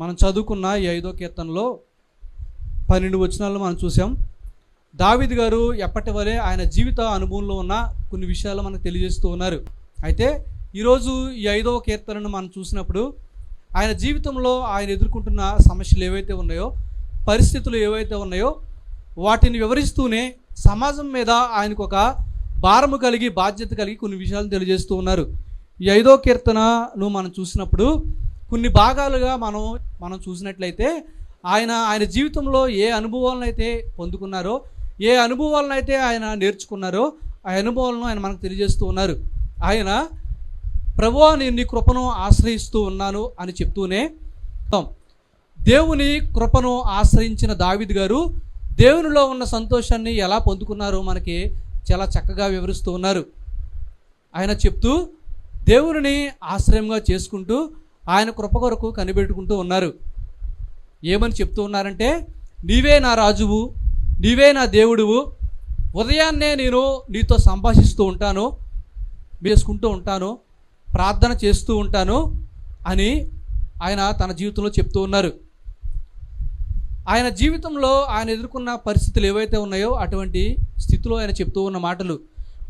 మనం చదువుకున్న ఈ ఐదో కీర్తనలో పన్నెండు వచనాల్లో మనం చూసాం. దావిద్ గారు ఎప్పటి వలె ఆయన జీవిత అనుభవంలో ఉన్న కొన్ని విషయాలు మనకు తెలియజేస్తూ ఉన్నారు. అయితే ఈరోజు ఈ ఐదవ కీర్తనను మనం చూసినప్పుడు ఆయన జీవితంలో ఆయన ఎదుర్కొంటున్న సమస్యలు ఏవైతే ఉన్నాయో పరిస్థితులు ఏవైతే ఉన్నాయో వాటిని వివరిస్తూనే సమాజం మీద ఆయనకు ఒక భారము కలిగి బాధ్యత కలిగి కొన్ని విషయాలు తెలియజేస్తూ ఉన్నారు. ఈ ఐదో కీర్తనను మనం చూసినప్పుడు కొన్ని భాగాలుగా మనం మనం చూసినట్లయితే ఆయన ఆయన జీవితంలో ఏ అనుభవాలను అయితే పొందుకున్నారో ఏ అనుభవాలను అయితే ఆయన నేర్చుకున్నారో ఆ అనుభవాలను ఆయన మనకు తెలియజేస్తూ ఉన్నారు. ఆయన ప్రభువా నేను నీ కృపను ఆశ్రయిస్తూ ఉన్నాను అని చెప్తూనే దేవుని కృపను ఆశ్రయించిన దావిద్ గారు దేవునిలో ఉన్న సంతోషాన్ని ఎలా పొందుకున్నారో మనకి చాలా చక్కగా వివరిస్తూ ఉన్నారు. ఆయన చెప్తూ దేవుని ఆశ్రయంగా చేసుకుంటూ ఆయన కృప కొరకు కనిపెట్టుకుంటూ ఉన్నారు. ఏమని చెప్తూ ఉన్నారంటే నీవే నా రాజువు నీవే నా దేవుడువు. ఉదయాన్నే నేను నీతో సంభాషిస్తూ ఉంటాను వేసుకుంటూ ఉంటాను ప్రార్థన చేస్తూ ఉంటాను అని ఆయన తన జీవితంలో చెప్తూ ఉన్నారు. ఆయన జీవితంలో ఆయన ఎదుర్కొన్న పరిస్థితులు ఏవైతే ఉన్నాయో అటువంటి స్థితిలో ఆయన చెప్తూ ఉన్న మాటలు.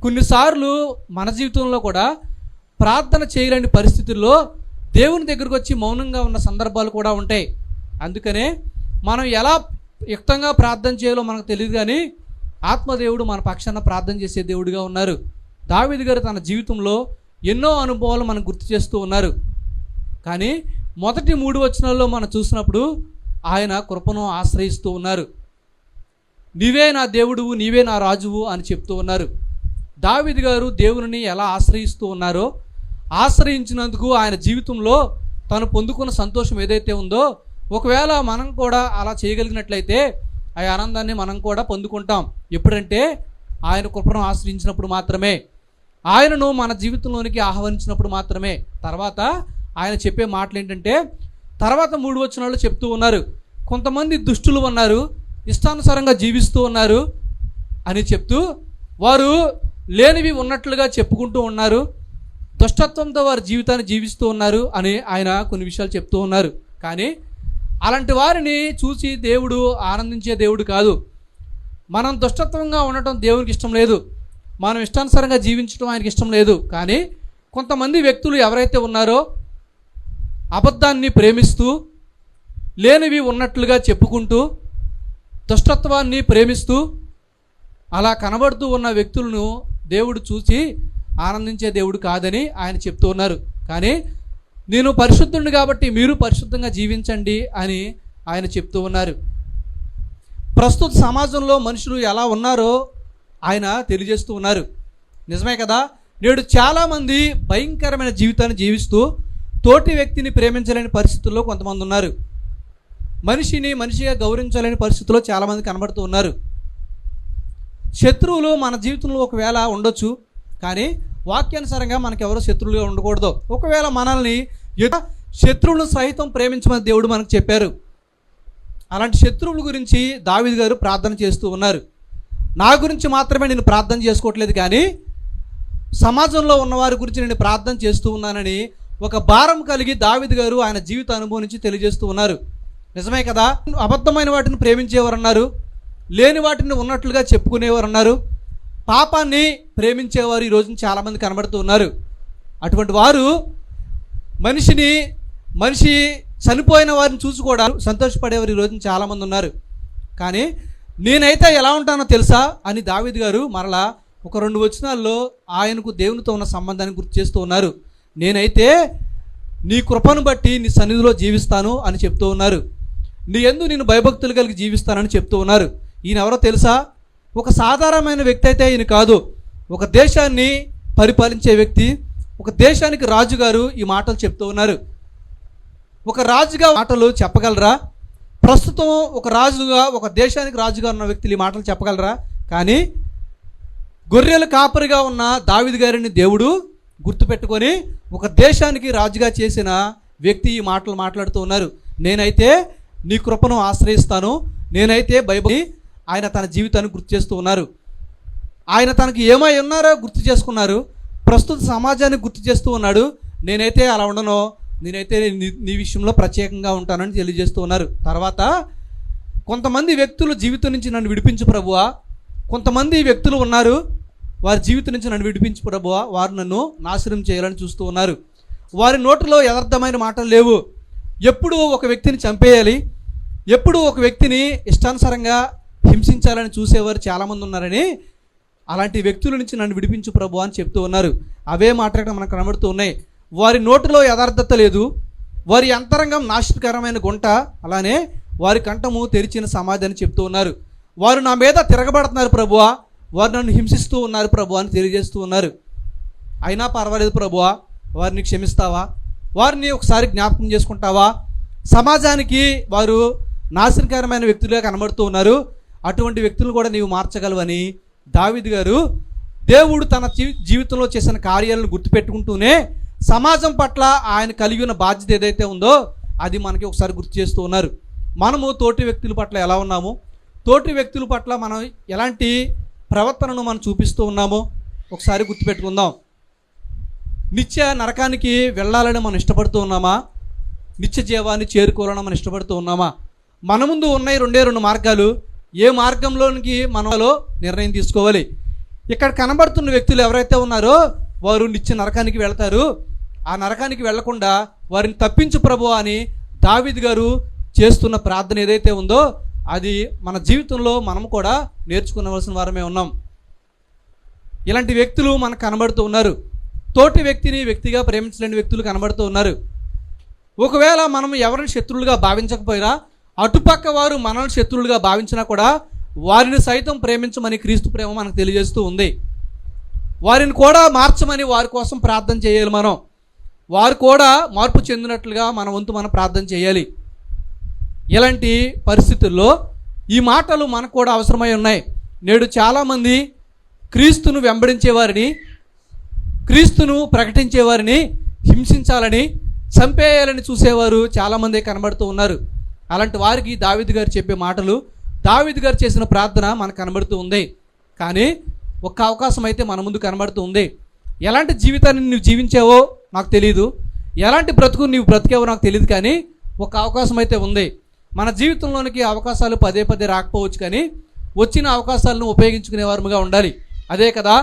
కొన్నిసార్లు మన జీవితంలో కూడా ప్రార్థన చేయలేని పరిస్థితుల్లో దేవుని దగ్గరకు వచ్చి మౌనంగా ఉన్న సందర్భాలు కూడా ఉంటాయి. అందుకనే మనం ఎలా యుక్తంగా ప్రార్థన చేయాలో మనకు తెలియదు కానీ ఆత్మదేవుడు మన పక్షాన ప్రార్థన చేసే దేవుడిగా ఉన్నారు. దావిది గారు తన జీవితంలో ఎన్నో అనుభవాలు మనం గుర్తు చేస్తూ ఉన్నారు. కానీ మొదటి మూడు వచనాల్లో మనం చూసినప్పుడు ఆయన కృపను ఆశ్రయిస్తూ ఉన్నారు. నీవే నా దేవుడువు నీవే నా రాజువు అని చెప్తూ ఉన్నారు. దావిది గారు దేవుని ఎలా ఆశ్రయిస్తూ ఉన్నారో ఆశ్రయించినందుకు ఆయన జీవితంలో తను పొందుకున్న సంతోషం ఏదైతే ఉందో ఒకవేళ మనం కూడా అలా చేయగలిగినట్లయితే ఆ ఆనందాన్ని మనం కూడా పొందుకుంటాం. ఎప్పుడంటే ఆయన కృపను ఆశ్రయించినప్పుడు మాత్రమే. ఆయనను మన జీవితంలోనికి ఆహ్వానించినప్పుడు మాత్రమే. తర్వాత ఆయన చెప్పే మాటలు ఏంటంటే తర్వాత మూడు వచనాలు చెప్తూ ఉన్నారు. కొంతమంది దుష్టులు ఉన్నారు ఇష్టానుసారంగా జీవిస్తూ ఉన్నారు అని చెప్తూ వారు లేనివి ఉన్నట్లుగా చెప్పుకుంటూ ఉన్నారు. దుష్టత్వంతో వారి జీవితాన్ని జీవిస్తూ ఉన్నారు అని ఆయన కొన్ని విషయాలు చెప్తూ ఉన్నారు. కానీ అలాంటి వారిని చూసి దేవుడు ఆనందించే దేవుడు కాదు. మనం దుష్టత్వంగా ఉండటం దేవునికి ఇష్టం లేదు. మనం ఇష్టానుసారంగా జీవించడం ఆయనకి ఇష్టం లేదు. కానీ కొంతమంది వ్యక్తులు ఎవరైతే ఉన్నారో అబద్ధాన్ని ప్రేమిస్తూ లేనివి ఉన్నట్లుగా చెప్పుకుంటూ దుష్టత్వాన్ని ప్రేమిస్తూ అలా కనబడుతూ ఉన్న వ్యక్తులను దేవుడు చూసి ఆనందించే దేవుడు కాదని ఆయన చెప్తూ ఉన్నారు. కానీ నేను పరిశుద్ధుడు కాబట్టి మీరు పరిశుద్ధంగా జీవించండి అని ఆయన చెప్తూ ఉన్నారు. ప్రస్తుత సమాజంలో మనుషులు ఎలా ఉన్నారో ఆయన తెలియజేస్తూ ఉన్నారు. నిజమే కదా? నేడు చాలామంది భయంకరమైన జీవితాన్ని జీవిస్తూ తోటి వ్యక్తిని ప్రేమించలేని పరిస్థితుల్లో కొంతమంది ఉన్నారు. మనిషిని మనిషిగా గౌరవించలేని పరిస్థితుల్లో చాలామంది కనబడుతూ ఉన్నారు. శత్రువులు మన జీవితంలో ఒకవేళ ఉండొచ్చు కానీ వాక్యానుసారంగా మనకు ఎవరో శత్రువులుగా ఉండకూడదు. ఒకవేళ మనల్ని శత్రువులను సహితం ప్రేమించమని దేవుడు మనకు చెప్పారు. అలాంటి శత్రువుల గురించి దావిద్ గారు ప్రార్థన చేస్తూ ఉన్నారు. నా గురించి మాత్రమే నేను ప్రార్థన చేసుకోవట్లేదు కానీ సమాజంలో ఉన్నవారి గురించి నేను ప్రార్థన చేస్తూ ఉన్నానని ఒక భారం కలిగి దావిద్ గారు ఆయన జీవిత అనుభవం నుంచి తెలియజేస్తూ ఉన్నారు. నిజమే కదా? అబద్ధమైన వాటిని ప్రేమించేవారు అన్నారు లేని వాటిని ఉన్నట్లుగా చెప్పుకునేవారు అన్నారు పాపాన్ని ప్రేమించేవారు ఈ రోజున చాలామంది కనబడుతూ ఉన్నారు. అటువంటి వారు మనిషిని మనిషి చనిపోయిన వారిని చూసి కూడా సంతోషపడేవారు ఈ రోజున చాలామంది ఉన్నారు. కానీ నేనైతే ఎలా ఉంటానో తెలుసా? అని దావిద్ గారు మరలా ఒక రెండు వచనాల్లో ఆయనకు దేవునితో ఉన్న సంబంధాన్ని గుర్తు చేస్తూ ఉన్నారు. నేనైతే నీ కృపను బట్టి నీ సన్నిధిలో జీవిస్తాను అని చెప్తూ ఉన్నారు. నీ ఎందు నేను భయభక్తులు కలిగి జీవిస్తానని చెప్తూ ఉన్నారు. ఈయన ఎవరో తెలుసా? ఒక సాధారణమైన వ్యక్తి అయితే ఈయన కాదు. ఒక దేశాన్ని పరిపాలించే వ్యక్తి ఒక దేశానికి రాజుగారు ఈ మాటలు చెప్తూ ఉన్నారు. ఒక రాజుగా మాటలు చెప్పగలరా? ప్రస్తుతం ఒక రాజుగా ఒక దేశానికి రాజుగా ఉన్న వ్యక్తులు ఈ మాటలు చెప్పగలరా? కానీ గొర్రెలు కాపరిగా ఉన్న దావిది గారిని దేవుడు గుర్తుపెట్టుకొని ఒక దేశానికి రాజుగా చేసిన వ్యక్తి ఈ మాటలు మాట్లాడుతూ ఉన్నారు. నేనైతే నీ కృపను ఆశ్రయిస్తాను. నేనైతే బైబిల్ ఆయన తన జీవితాన్ని గుర్తు చేస్తూ ఉన్నారు. ఆయన తనకి ఏమై ఉన్నారో గుర్తు చేసుకున్నారు. ప్రస్తుత సమాజాన్ని గుర్తు చేస్తూ ఉన్నాడు. నేనైతే అలా ఉండను. నేనైతే నీ నీ విషయంలో ప్రత్యేకంగా ఉంటానని తెలియజేస్తూ ఉన్నారు. తర్వాత కొంతమంది వ్యక్తులు జీవితం నుంచి నన్ను విడిపించు ప్రభువా. కొంతమంది వ్యక్తులు ఉన్నారు. వారి జీవితం నుంచి నన్ను విడిపించు ప్రభువా. వారు నన్ను నాశనం చేయాలని చూస్తూ ఉన్నారు. వారి నోటిలో యథార్థమైన మాటలు లేవు. ఎప్పుడు ఒక వ్యక్తిని చంపేయాలి. ఎప్పుడు ఒక వ్యక్తిని ఇష్టానుసారంగా హింసించాలని చూసేవారు చాలామంది ఉన్నారని అలాంటి వ్యక్తుల నుంచి నన్ను విడిపించు ప్రభు అని చెప్తూ ఉన్నారు. అవే మాటలు మనకు కనబడుతూ ఉన్నాయి. వారి నోటిలో యథార్థత లేదు. వారి అంతరంగం నాశనకరమైన గుంట. అలానే వారి కంఠము తెరిచిన సమాధి అని చెప్తూ ఉన్నారు. వారు నా మీద తిరగబడుతున్నారు ప్రభువా. వారు నన్ను హింసిస్తూ ఉన్నారు ప్రభు అని తెలియజేస్తూ ఉన్నారు. అయినా పర్వాలేదు ప్రభువా. వారిని క్షమిస్తావా? వారిని ఒకసారి జ్ఞాపకం చేసుకుంటావా? సమాజానికి వారు నాశనకరమైన వ్యక్తులుగా కనబడుతూ ఉన్నారు. అటువంటి వ్యక్తులు కూడా నీవు మార్చగలవని దావిద్ గారు దేవుడు తన జీవితంలో చేసిన కార్యాలను గుర్తుపెట్టుకుంటూనే సమాజం పట్ల ఆయన కలిగి ఉన్న బాధ్యత ఏదైతే ఉందో అది మనకి ఒకసారి గుర్తు చేస్తూ ఉన్నారు. మనము తోటి వ్యక్తుల పట్ల ఎలా ఉన్నాము? తోటి వ్యక్తుల పట్ల మనం ఎలాంటి ప్రవర్తనను మనం చూపిస్తూ ఉన్నామో? ఒకసారి గుర్తుపెట్టుకుందాం. నిత్య నరకానికి వెళ్ళాలని మనం ఇష్టపడుతూ ఉన్నామా? నిత్య జీవాన్ని చేరుకోవాలని మనం ఇష్టపడుతూ ఉన్నామా? మన ముందు ఉన్నాయి రెండే రెండు మార్గాలు. ఏ మార్గంలోనికి మనలో నిర్ణయం తీసుకోవాలి? ఇక్కడ కనబడుతున్న వ్యక్తులు ఎవరైతే ఉన్నారో వారు నిత్య నరకానికి వెళ్తారు. ఆ నరకానికి వెళ్ళకుండా వారిని తప్పించు ప్రభు అని దావిద్ గారు చేస్తున్న ప్రార్థన ఏదైతే ఉందో అది మన జీవితంలో మనం కూడా నేర్చుకునవలసిన వారమే ఉన్నాం. ఇలాంటి వ్యక్తులు మనకు కనబడుతూ ఉన్నారు. తోటి వ్యక్తిని వ్యక్తిగా ప్రేమించలేని వ్యక్తులు కనబడుతూ ఉన్నారు. ఒకవేళ మనం ఎవరిని శత్రువులుగా భావించకపోయినా అటుపక్క వారు మనల్ని శత్రువులుగా భావించినా కూడా వారిని సైతం ప్రేమించమని క్రీస్తు ప్రేమ మనకు తెలియజేస్తూ ఉంది. వారిని కూడా మార్చమని వారి కోసం ప్రార్థన చేయాలి మనం. వారు కూడా మార్పు చెందినట్లుగా మన వంతు మనం ప్రార్థన చేయాలి. ఇలాంటి పరిస్థితుల్లో ఈ మాటలు మనకు కూడా అవసరమై ఉన్నాయి. నేడు చాలామంది క్రీస్తును వెంబడించేవారిని క్రీస్తును ప్రకటించేవారిని హింసించాలని చంపేయాలని చూసేవారు చాలామంది కనబడుతూ ఉన్నారు. అలాంటి వారికి దావిద్ గారు చెప్పే మాటలు దావిద్ గారు చేసిన ప్రార్థన మనకు కనబడుతూ ఉంది. కానీ ఒక్క అవకాశం అయితే మన ముందు కనబడుతూ ఉంది. ఎలాంటి జీవితాన్ని నువ్వు జీవించావో నాకు తెలియదు ఎలాంటి బ్రతుకు నీవు బ్రతికావో నాకు తెలియదు కానీ ఒక అవకాశం అయితే ఉంది. మన జీవితంలోనికి అవకాశాలు పదే పదే రాకపోవచ్చు కానీ వచ్చిన అవకాశాలను ఉపయోగించుకునేవారుగా ఉండాలి. అదే కదా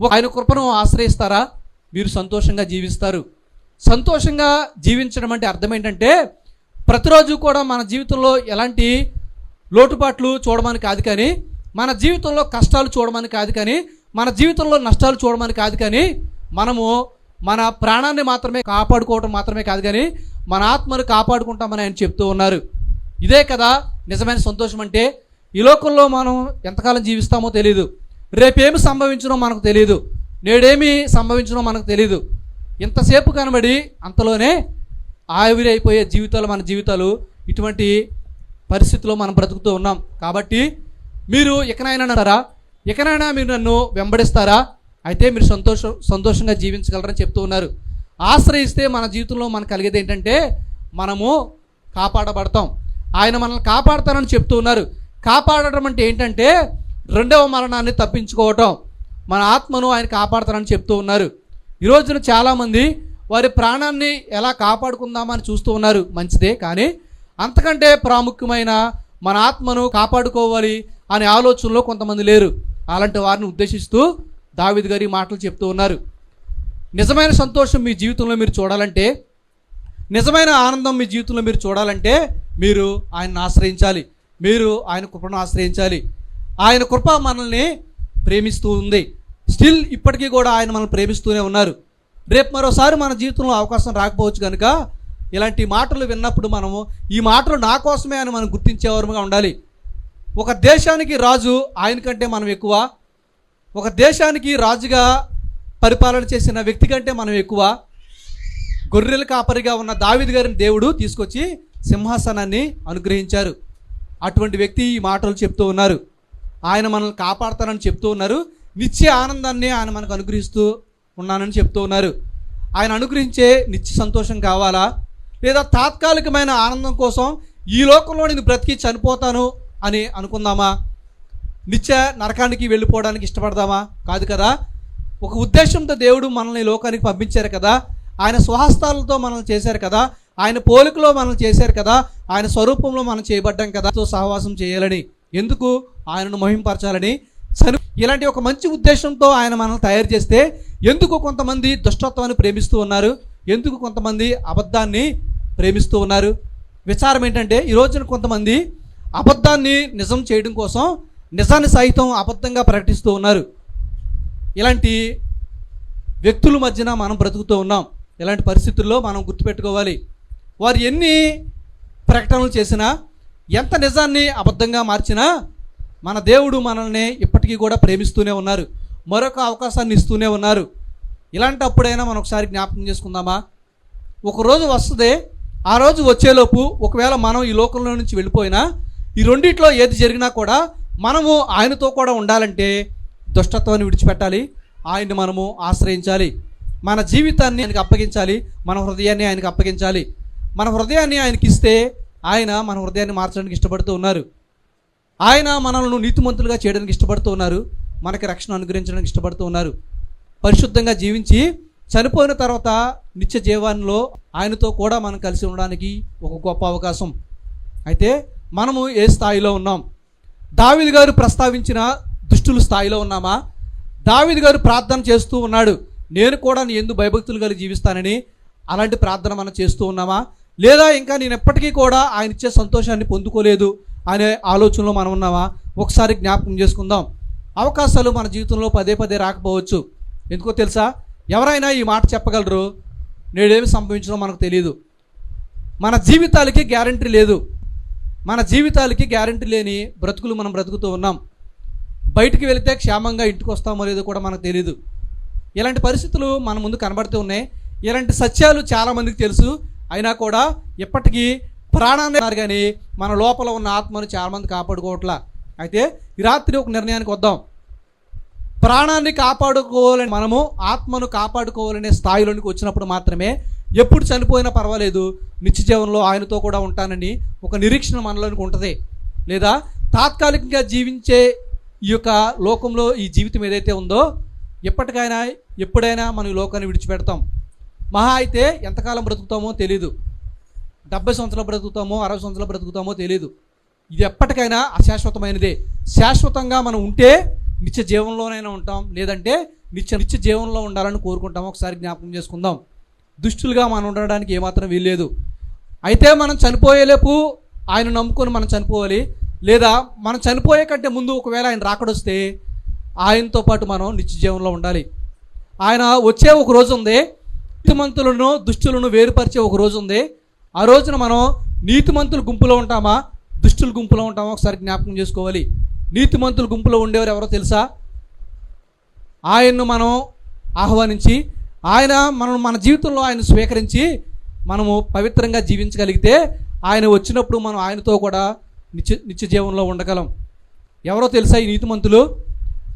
ఒక ఆయన కృపను ఆశ్రయిస్తారా? మీరు సంతోషంగా జీవిస్తారు. సంతోషంగా జీవించడం అంటే అర్థం ఏంటంటే ప్రతిరోజు కూడా మన జీవితంలో ఎలాంటి లోటుపాట్లు చూడమని కాదు కానీ మన జీవితంలో కష్టాలు చూడమని కాదు కానీ మన జీవితంలో నష్టాలు చూడమని కాదు కానీ మనము మన ప్రాణాన్ని మాత్రమే కాపాడుకోవటం మాత్రమే కాదు కానీ మన ఆత్మను కాపాడుకుంటామని ఆయన చెప్తూ ఉన్నారు. ఇదే కదా నిజమైన సంతోషం అంటే ఈ లోకంలో మనం ఎంతకాలం జీవిస్తామో తెలియదు రేపేమి సంభవించనో మనకు తెలియదు నేడేమి సంభవించనో మనకు తెలియదు ఇంతసేపు కనబడి అంతలోనే ఆవిరైపోయే జీవితాలు మన జీవితాలు ఇటువంటి పరిస్థితిలో మనం బ్రతుకుతూ ఉన్నాం. కాబట్టి మీరు ఇకనైనా అంటారా ఎకనైనా మీరు నన్ను వెంబడిస్తారా? అయితే మీరు సంతోషం సంతోషంగా జీవించగలరని చెప్తూ ఉన్నారు. ఆశ్రయిస్తే మన జీవితంలో మనకు కలిగేది ఏంటంటే మనము కాపాడబడతాం. ఆయన మనల్ని కాపాడతానని చెప్తూ ఉన్నారు. కాపాడడం అంటే ఏంటంటే రెండవ మరణాన్ని తప్పించుకోవటం. మన ఆత్మను ఆయన కాపాడతానని చెప్తూ ఉన్నారు. ఈరోజున చాలామంది వారి ప్రాణాన్ని ఎలా కాపాడుకుందామని చూస్తూ ఉన్నారు మంచిదే కానీ అంతకంటే ప్రాముఖ్యమైన మన ఆత్మను కాపాడుకోవాలి అనే ఆలోచనలో కొంతమంది లేరు. అలాంటి వారిని ఉద్దేశిస్తూ దావిద్ గారి మాటలు చెప్తూ ఉన్నారు. నిజమైన సంతోషం మీ జీవితంలో మీరు చూడాలంటే నిజమైన ఆనందం మీ జీవితంలో మీరు చూడాలంటే మీరు ఆయన్ని ఆశ్రయించాలి. మీరు ఆయన కృపను ఆశ్రయించాలి. ఆయన కృప మనల్ని ప్రేమిస్తూ ఉంది. స్టిల్ ఇప్పటికీ కూడా ఆయన మనల్ని ప్రేమిస్తూనే ఉన్నారు. రేపు మరోసారి మన జీవితంలో అవకాశం రాకపోవచ్చు కనుక ఇలాంటి మాటలు విన్నప్పుడు మనము ఈ మాటలు నా కోసమే అని మనం గుర్తించేవారుగా ఉండాలి. ఒక దేశానికి రాజు ఆయన కంటే మనం ఎక్కువ ఒక దేశానికి రాజుగా పరిపాలన చేసిన వ్యక్తి కంటే మనం ఎక్కువ గొర్రెల కాపరిగా ఉన్న దావిద్ గారిని దేవుడు తీసుకొచ్చి సింహాసనాన్ని అనుగ్రహించారు. అటువంటి వ్యక్తి ఈ మాటలు చెప్తూ ఉన్నారు. ఆయన మనల్ని కాపాడతానని చెప్తూ ఉన్నారు. నిత్య ఆనందాన్ని ఆయన మనకు అనుగ్రహిస్తూ ఉన్నానని చెప్తూ ఉన్నారు. ఆయన అనుగ్రహించే నిత్య సంతోషం కావాలా? లేదా తాత్కాలికమైన ఆనందం కోసం ఈ లోకంలో నేను బ్రతికి చనిపోతాను అని అనుకుందామా? నిత్య నరకానికి వెళ్ళిపోవడానికి ఇష్టపడదామా? కాదు కదా. ఒక ఉద్దేశంతో దేవుడు మనల్ని ఈ లోకానికి పంపించారు కదా. ఆయన స్వహస్తాలతో మనల్ని చేశారు కదా. ఆయన పోలికలో మనల్ని చేశారు కదా. ఆయన స్వరూపంలో మనం చేయబడ్డాం కదా. సహవాసం చేయాలని. ఎందుకు? ఆయనను మహింపరచాలని. సరి ఇలాంటి ఒక మంచి ఉద్దేశంతో ఆయన మనల్ని తయారు చేస్తే ఎందుకు కొంతమంది దుష్టత్వాన్ని ప్రేమిస్తూ ఉన్నారు? ఎందుకు కొంతమంది అబద్ధాన్ని ప్రేమిస్తూ ఉన్నారు? విచారం ఏంటంటే ఈ రోజున కొంతమంది అబద్ధాన్ని నిజం చేయడం కోసం నిజాన్ని సైతం అబద్ధంగా ప్రకటిస్తూ ఉన్నారు. ఇలాంటి వ్యక్తుల మధ్యన మనం బ్రతుకుతూ ఉన్నాం. ఇలాంటి పరిస్థితుల్లో మనం గుర్తుపెట్టుకోవాలి. వారు ఎన్ని ప్రకటనలు చేసినా ఎంత నిజాన్ని అబద్ధంగా మార్చినా మన దేవుడు మనల్ని ఇప్పటికీ కూడా ప్రేమిస్తూనే ఉన్నారు. మరొక అవకాశాన్ని ఇస్తూనే ఉన్నారు. ఇలాంటప్పుడైనా మనం ఒకసారి జ్ఞాపకం చేసుకుందామా? ఒకరోజు వస్తుంది ఆ రోజు వచ్చేలోపు ఒకవేళ మనం ఈ లోకంలో నుంచి వెళ్ళిపోయినా ఈ రెండిట్లో ఏది జరిగినా కూడా మనము ఆయనతో కూడా ఉండాలంటే దుష్టత్వాన్ని విడిచిపెట్టాలి. ఆయన్ని మనము ఆశ్రయించాలి. మన జీవితాన్ని ఆయనకు అప్పగించాలి. మన హృదయాన్ని ఆయనకు అప్పగించాలి. మన హృదయాన్ని ఆయనకి ఇస్తే ఆయన మన హృదయాన్ని మార్చడానికి ఇష్టపడుతూ ఉన్నారు. ఆయన మనల్ని నీతిమంతులుగా చేయడానికి ఇష్టపడుతూ ఉన్నారు. మనకి రక్షణ అనుగ్రహించడానికి ఇష్టపడుతూ ఉన్నారు. పరిశుద్ధంగా జీవించి చనిపోయిన తర్వాత నిత్య జీవాల్లో ఆయనతో కూడా మనం కలిసి ఉండడానికి ఒక గొప్ప అవకాశం. అయితే మనము ఏ స్థాయిలో ఉన్నాం? దావిది గారు ప్రస్తావించిన దుష్టుల స్థాయిలో ఉన్నామా? దావిది గారు ప్రార్థన చేస్తూ ఉన్నాడు. నేను కూడా నీ ఎందు భయభక్తులు కలిగి జీవిస్తానని అలాంటి ప్రార్థన మనం చేస్తూ ఉన్నామా? లేదా ఇంకా నేను ఎప్పటికీ కూడా ఆయన ఇచ్చే సంతోషాన్ని పొందుకోలేదు. అనే ఆలోచనలో మనం ఉన్నామా? ఒకసారి జ్ఞాపకం చేసుకుందాం. అవకాశాలు మన జీవితంలో పదే పదే రాకపోవచ్చు. ఎందుకో తెలుసా? ఎవరైనా ఈ మాట చెప్పగలరు? నేడేమి సంభవించడం మనకు తెలియదు మన జీవితాలకి గ్యారంటీ లేదు. మన జీవితాలకి గ్యారంటీ లేని బ్రతుకులు మనం బ్రతుకుతూ ఉన్నాం. బయటికి వెళితే క్షేమంగా ఇంటికి వస్తామో లేదో కూడా మనకు తెలియదు ఇలాంటి పరిస్థితులు మన ముందు కనబడుతూ ఉన్నాయి. ఇలాంటి సత్యాలు చాలామందికి తెలుసు. అయినా కూడా ఇప్పటికీ ప్రాణాన్ని కానీ మన లోపల ఉన్న ఆత్మను చాలామంది కాపాడుకోవట్లా. అయితే ఈ రాత్రి ఒక నిర్ణయానికి వద్దాం. ప్రాణాన్ని కాపాడుకోవాలని మనము ఆత్మను కాపాడుకోవాలనే స్థాయిలోనికి వచ్చినప్పుడు మాత్రమే ఎప్పుడు చనిపోయినా పర్వాలేదు. నిత్య జీవనంలో ఆయనతో కూడా ఉంటానని ఒక నిరీక్షణ మనలోనికి ఉంటుంది. లేదా తాత్కాలికంగా జీవించే ఈ యొక్క లోకంలో ఈ జీవితం ఏదైతే ఉందో ఎప్పటికైనా ఎప్పుడైనా మనం ఈ లోకాన్ని విడిచిపెడతాం. మహా అయితే ఎంతకాలం బ్రతుకుతామో తెలీదు. డెబ్బై సంవత్సరాలు బ్రతుకుతామో అరవై సంవత్సరాలు బ్రతుకుతామో తెలియదు ఇది ఎప్పటికైనా అశాశ్వతమైనదే. శాశ్వతంగా మనం ఉంటే నిత్య జీవంలోనైనా ఉంటాం లేదంటే నిత్య నిత్య జీవంలో ఉండాలని కోరుకుంటాం. ఒకసారి జ్ఞాపకం చేసుకుందాం. దుష్టులుగా మనం ఉండడానికి ఏమాత్రం వీల్లేదు. అయితే మనం చనిపోయేలేపు ఆయన నమ్ముకొని మనం చనిపోవాలి. లేదా మనం చనిపోయే కంటే ముందు ఒకవేళ ఆయన రాకడొస్తే ఆయనతో పాటు మనం నిత్య జీవంలో ఉండాలి. ఆయన వచ్చే ఒక రోజు ఉంది నీతిమంతులను దుష్టులను వేరుపరిచే ఒక రోజు ఉంది ఆ రోజున మనం నీతిమంతుల గుంపులో ఉంటామా? దుష్టుల గుంపులో ఉంటామా? ఒకసారి జ్ఞాపకం చేసుకోవాలి. నీతిమంతుల గుంపులో ఉండేవారు ఎవరో తెలుసా? ఆయన్ను మనం ఆహ్వానించి ఆయన మనం మన జీవితంలో ఆయన స్వీకరించి మనము పవిత్రంగా జీవించగలిగితే ఆయన వచ్చినప్పుడు మనం ఆయనతో కూడా నిత్య నిత్య జీవనంలో ఉండగలం. ఎవరో తెలుసా ఈ నీతిమంతులు?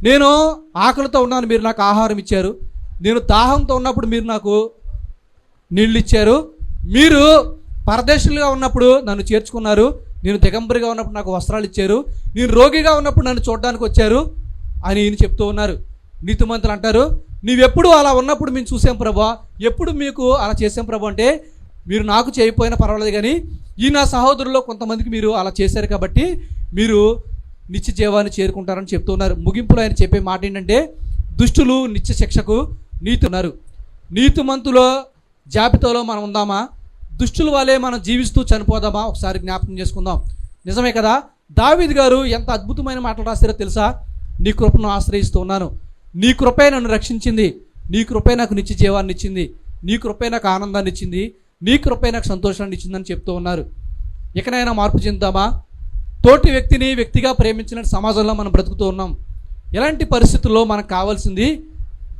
నేను ఆకలితో ఉన్నాను మీరు నాకు ఆహారం ఇచ్చారు. నేను దాహంతో ఉన్నప్పుడు మీరు నాకు నీళ్ళు ఇచ్చారు. మీరు పరదేశులుగా ఉన్నప్పుడు నన్ను చేర్చుకున్నారు. నేను దిగంబరిగా ఉన్నప్పుడు నాకు వస్త్రాలు ఇచ్చారు. నేను రోగిగా ఉన్నప్పుడు నన్ను చూడడానికి వచ్చారు అని ఈయన చెప్తూ ఉన్నారు. నీతిమంతులు అంటారు నీవెప్పుడు అలా ఉన్నప్పుడు మేము చూసాం ప్రభా. ఎప్పుడు మీకు అలా చేసాం ప్రభా అంటే మీరు నాకు చేయకపోయినా పర్వాలేదు కానీ ఈ నా సహోదరుల్లో కొంతమందికి మీరు అలా చేశారు కాబట్టి మీరు నిత్య జీవాన్ని చేరుకుంటారని చెప్తూ ఉన్నారు. ముగింపులో ఆయన చెప్పే మాట ఏంటంటే దుష్టులు నిత్య శిక్షకు నీతి మంతులో నీతిమంతుల జాబితాలో మనం ఉందామా? దుష్టుల వలె మనం జీవిస్తూ చనిపోదామా? ఒకసారి జ్ఞాపకం చేసుకుందాం. నిజమే కదా? దావిద్ గారు ఎంత అద్భుతమైన మాటలు రాశారో తెలుసా? నీ కృపను ఆశ్రయిస్తూ ఉన్నాను. నీ కృపే నన్ను రక్షించింది. నీ కృపే నాకు నిత్య జీవాన్ని ఇచ్చింది. నీ కృపే నాకు ఆనందాన్ని ఇచ్చింది. నీ కృపే నాకు సంతోషాన్ని ఇచ్చిందని చెప్తూ ఉన్నారు. ఇకనైనా మార్పు చెందామా తోటి వ్యక్తిని వ్యక్తిగా ప్రేమించిన సమాజంలో మనం బ్రతుకుతూ ఉన్నాం. ఎలాంటి పరిస్థితుల్లో మనకు కావాల్సింది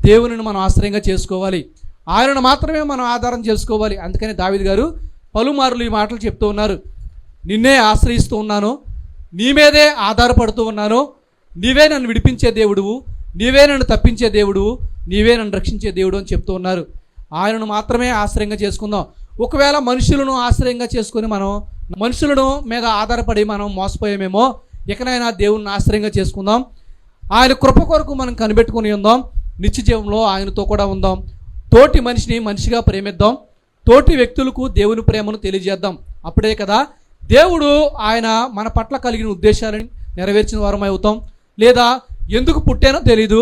దేవునిని మనం ఆశ్రయంగా చేసుకోవాలి. ఆయనను మాత్రమే మనం ఆధారం చేసుకోవాలి. అందుకని దావిద్ గారు పలుమార్లు ఈ మాటలు చెప్తూ ఉన్నారు. నిన్నే ఆశ్రయిస్తూ ఉన్నాను. నీ మీదే ఆధారపడుతూ ఉన్నాను. నీవే నన్ను విడిపించే దేవుడువు. నీవే నన్ను తప్పించే దేవుడువు. నీవే నన్ను రక్షించే దేవుడు అని చెప్తూ ఉన్నారు. ఆయనను మాత్రమే ఆశ్రయంగా చేసుకుందాం. ఒకవేళ మనుషులను ఆశ్రయంగా చేసుకొని మనం మనుషులను మీద ఆధారపడి మనం మోసపోయామేమో ఇకనైనా దేవుణ్ణి ఆశ్రయంగా చేసుకుందాం. ఆయన కృప కొరకు మనం కనిపెట్టుకుని ఉందాం. నిత్య జీవంలో ఆయనతో కూడా ఉందాం. తోటి మనిషిని మనిషిగా ప్రేమిద్దాం తోటి వ్యక్తులకు దేవుని ప్రేమను తెలియజేద్దాం. అప్పుడే కదా దేవుడు ఆయన మన పట్ల కలిగిన ఉద్దేశాలను నెరవేర్చిన వారమై అవుతాం. లేదా ఎందుకు పుట్టానో తెలీదు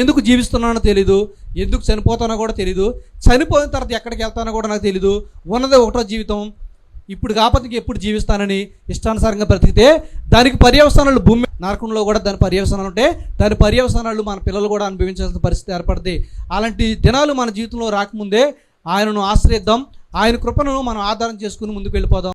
ఎందుకు జీవిస్తున్నానో తెలీదు ఎందుకు చనిపోతానో కూడా తెలీదు చనిపోయిన తర్వాత ఎక్కడికి వెళ్తానో కూడా నాకు తెలీదు ఉన్నదే ఒకటో జీవితం ఇప్పుడు కాకపోతే ఎప్పుడు జీవిస్తానని ఇష్టానుసారంగా బ్రతికితే దానికి పర్యవసానాలు భూమి నరకంలో కూడా దాని పర్యవసానాలు ఉంటాయి దాని పర్యవసానాలు మన పిల్లలు కూడా అనుభవించాల్సిన పరిస్థితి ఏర్పడుతుంది అలాంటి దినాలు మన జీవితంలో రాకముందే ఆయనను ఆశ్రయిద్దాం ఆయన కృపను మనం ఆధారం చేసుకుని ముందుకు వెళ్ళిపోదాం.